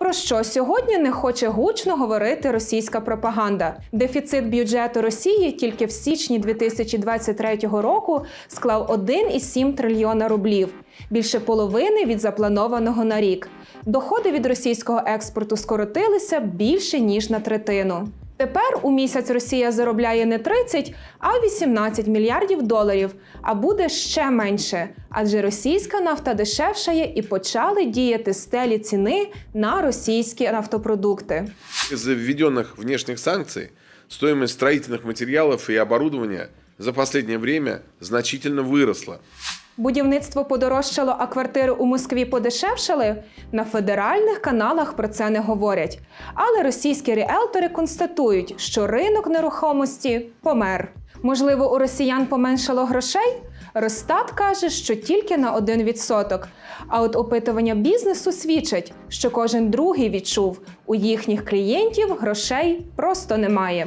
Про що сьогодні не хоче гучно говорити російська пропаганда? Дефіцит бюджету Росії тільки в січні 2023 року склав 1,7 трильйона рублів, більше половини від запланованого на рік. Доходи від російського експорту скоротилися більше ніж на третину. Тепер у місяць Росія заробляє не 30, а 18 мільярдів доларів, а буде ще менше, адже російська нафта дешевшає і почали діяти стелі ціни на російські нафтопродукти. Из-за введенных внешних санкций стоимость строительных материалов и оборудования за последнее время значительно выросла. Будівництво подорожчало, а квартири у Москві подешевшали. На федеральних каналах про це не говорять. Але російські ріелтори констатують, що ринок нерухомості помер. Можливо, у росіян поменшало грошей? Росстат каже, що тільки на 1%. А от опитування бізнесу свідчать, що кожен другий відчув, у їхніх клієнтів грошей просто немає.